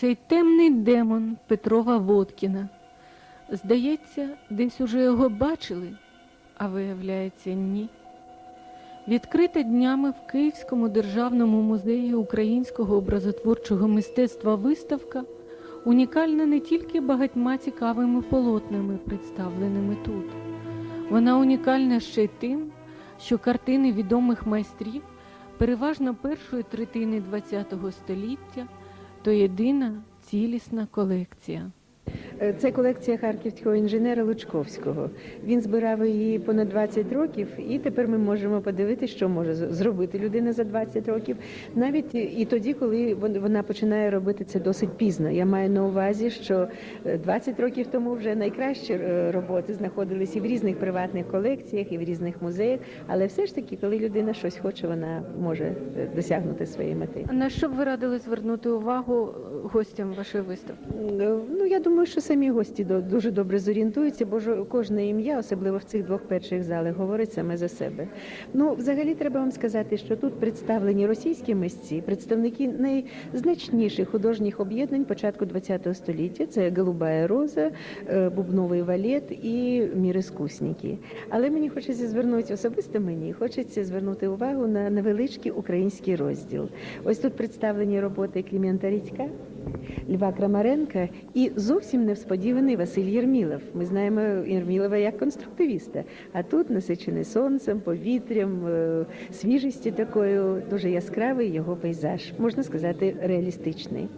Цей темний демон Петрова Водкіна. Здається, десь уже його бачили, а виявляється, ні. Відкрита днями в Київському державному музеї українського образотворчого мистецтва виставка унікальна не тільки багатьма цікавими полотнами, представленими тут. Вона унікальна ще й тим, що картини відомих майстрів, переважно першої третини ХХ століття, то єдина цілісна колекція. Е, Це колекція харківського інженера Лучковського. Він збирав її понад 20 років, і тепер ми можемо подивитися, що може зробити людина за 20 років. Навіть і тоді, коли вона починає робити це досить пізно. Я маю на увазі, що е, 20 років тому вже найкращі е, роботи знаходились і в різних приватних колекціях, і в різних музеях. Але все ж таки, коли людина щось хоче, вона може е, досягнути своєї мети. На що б ви радили звернути увагу е, гостям вашої виставки? Е, Ну, я думаю, що самі гості дуже добре зорієнтуються, бо кожне ім'я, особливо в цих двох перших залах, говорить саме за себе. Ну, взагалі, треба вам сказати, що тут представлені російські митці, представники найзначніших художніх об'єднань початку ХХ століття. Це Голубая роза, е, Бубновий валет і мірискусники. Але мені хочеться звернути особисто мені, хочеться звернути увагу на невеличкий український розділ. Ось тут представлені роботи Клімента Рідька. Льва Крамаренка і зовсім несподіваний Василь Єрмілов. Ми знаємо Єрмілова як конструктивіста, а тут насичений сонцем, повітрям, е, свіжістю такою, дуже яскравий його пейзаж, можна сказати, реалістичний.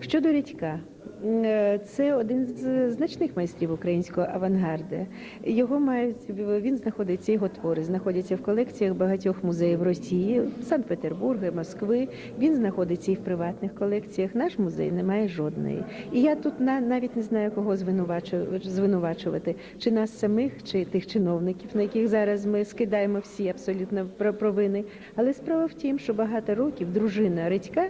Щодо Рядька, е, це один з значних майстрів українського авангарду. Його мають він знаходиться, його твори знаходяться в колекціях багатьох музеїв Росії, Санкт-Петербурга, Москви. Він знаходиться і в приватних колекціях. Наш музей не має жодної. І я тут на- навіть не знаю, кого звинувачу- звинувачувати, чи нас самих, чи тих чиновників, на яких зараз ми скидаємо всі абсолютно про- провини. Але справа в тім, що багато років дружина Редька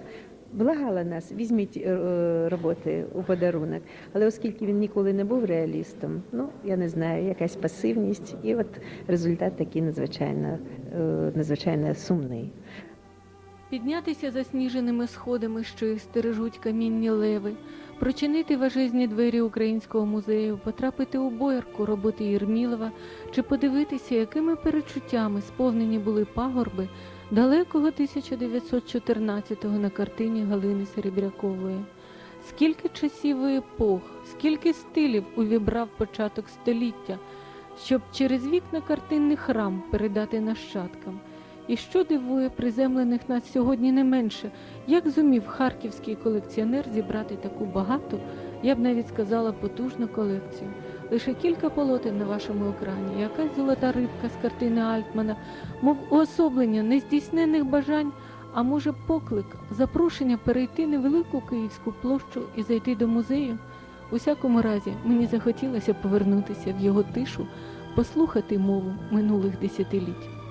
Благала нас, візьміть е, роботи у подарунок. Але оскільки він ніколи не був реалістом, ну я не знаю, якась пасивність, і от результат такий надзвичайно, е, надзвичайно сумний. Піднятися засніженими сходами, що їх стережуть камінні леви, прочинити важезні двері українського музею, потрапити у боярку роботи Єрмілова чи подивитися, якими перечуттями сповнені були пагорби далекого 1914-го на картині Галини Серебрякової. Скільки часів і епох, скільки стилів увібрав початок століття, щоб через вікна картинний храм передати нащадкам. І що дивує приземлених нас сьогодні не менше, як зумів харківський колекціонер зібрати таку багату, я б навіть сказала, потужну колекцію. Лише кілька полотен на вашому екрані, якась золота рибка з картини Альтмана, мов уособлення нездійснених бажань, а може поклик, запрошення перейти невелику київську площу і зайти до музею. У всякому разі, мені захотілося повернутися в його тишу, послухати мову минулих десятиліть.